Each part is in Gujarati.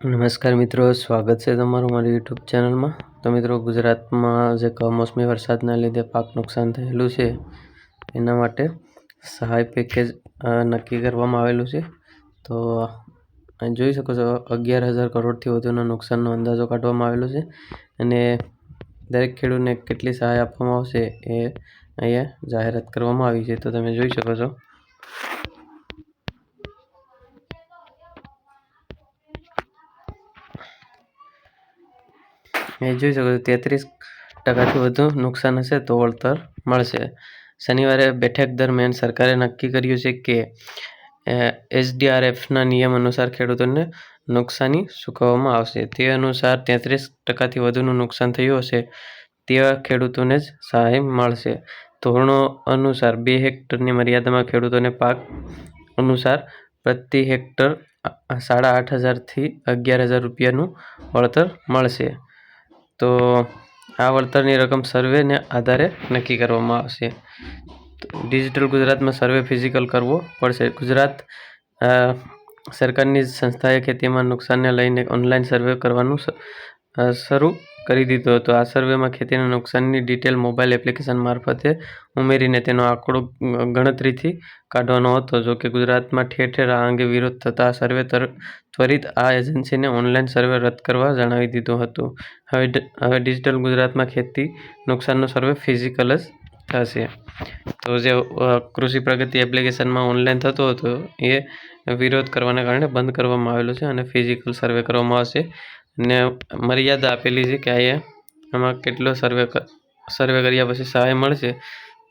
નમસ્કાર મિત્રો, સ્વાગત છે તમારું મારી યુટ્યુબ ચેનલમાં. તો મિત્રો, ગુજરાતમાં જે કમોસમી વરસાદના લીધે પાક નુકસાન થયેલું છે, એના માટે સહાય પેકેજ નક્કી કરવામાં આવેલું છે. તો જોઈ શકો છો, અગિયાર હજાર કરોડથી વધુના નુકસાનનો અંદાજો કાઢવામાં આવેલો છે. અને દરેક ખેડૂતને કેટલી સહાય આપવામાં આવશે એ અહીંયા જાહેરાત કરવામાં આવી છે. તો તમે જોઈ શકો છો એ જોઈ શકો છો તેત્રીસ ટકાથી વધુ નુકસાન હશે તો વળતર મળશે. શનિવારે બેઠક દરમિયાન સરકારે નક્કી કર્યું છે કે એસડીઆરએફના નિયમ અનુસાર ખેડૂતોને નુકસાની ચૂકવવામાં આવશે. તે અનુસાર તેત્રીસ ટકાથી વધુનું નુકસાન થયું હશે, તેવા ખેડૂતોને જ સહાય મળશે. ધોરણો અનુસાર બે હેક્ટરની મર્યાદામાં ખેડૂતોને પાક અનુસાર પ્રતિ હેક્ટર સાડા આઠ હજારથી અગિયાર હજાર રૂપિયાનું વળતર મળશે. તો આ વળતરની રકમ સર્વેને આધારે નક્કી કરવામાં આવશે. ડિજિટલ ગુજરાતમાં સર્વે ફિઝિકલ કરવો પડશે. ગુજરાત સરકારની સંસ્થાએ ખેતીમાં નુકસાનને લઈને ઓનલાઈન સર્વે કરવાનું શરૂ કરી દીધો હતો. આ સર્વેમાં ખેતીના નુકસાનની ડિટેલ મોબાઈલ એપ્લિકેશન મારફતે ઉમેરીને તેનો આંકડો ગણતરીથી કાઢવાનો હતો. જો કે ગુજરાતમાં ઠેર ઠેર આ અંગે વિરોધ થતાં સર્વે ત્વરિત આ એજન્સીને ઓનલાઈન સર્વે રદ કરવા જણાવી દીધું હતું. હવે હવે ડિજિટલ ગુજરાતમાં ખેતી નુકસાનનો સર્વે ફિઝિકલ જ થશે. તો જે કૃષિ પ્રગતિ એપ્લિકેશનમાં ઓનલાઈન થતો હતો, એ વિરોધ કરવાના કારણે બંધ કરવામાં આવેલો છે અને ફિઝિકલ સર્વે કરવામાં આવશે. ને મર્યાદા આપેલી છે કે અહીંયા આમાં કેટલો સર્વે સર્વે કર્યા પછી સહાય મળશે,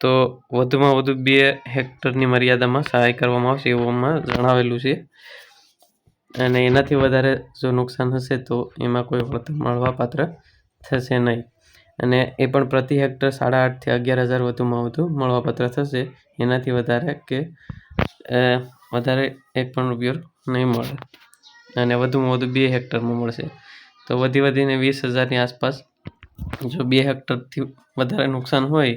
તો વધુમાં વધુ બે હેક્ટરની મર્યાદામાં સહાય કરવામાં આવશે એવું આમાં જણાવેલું છે. અને એનાથી વધારે જો નુકસાન હશે તો એમાં કોઈ વળતર મળવાપાત્ર થશે નહીં. અને એ પણ પ્રતિ હેક્ટર સાડા આઠથી અગિયાર હજાર વધુમાં વધુ મળવાપાત્ર થશે. એનાથી વધારે કે વધારે એક પણ રૂપિયો નહીં મળે. અને વધુમાં વધુ બે હેક્ટરમાં મળશે. તો વધી વધીને વીસ હજારની આસપાસ જો બે હેક્ટરથી વધારે નુકસાન હોય,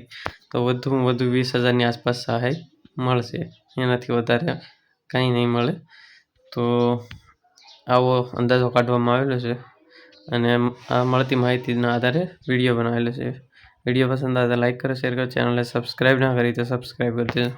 તો વધુમાં વધુ વીસ હજારની આસપાસ સહાય મળશે. એનાથી વધારે કાંઈ નહીં મળે. તો આવો અંદાજો કાઢવામાં આવેલો છે અને આ મળતી માહિતીના આધારે વીડિયો બનાવેલો છે. વીડિયો પસંદ આવે તો લાઈક કરો, શેર કરો, ચેનલને સબસ્ક્રાઈબ ના કરી તો સબસ્ક્રાઈબ કરી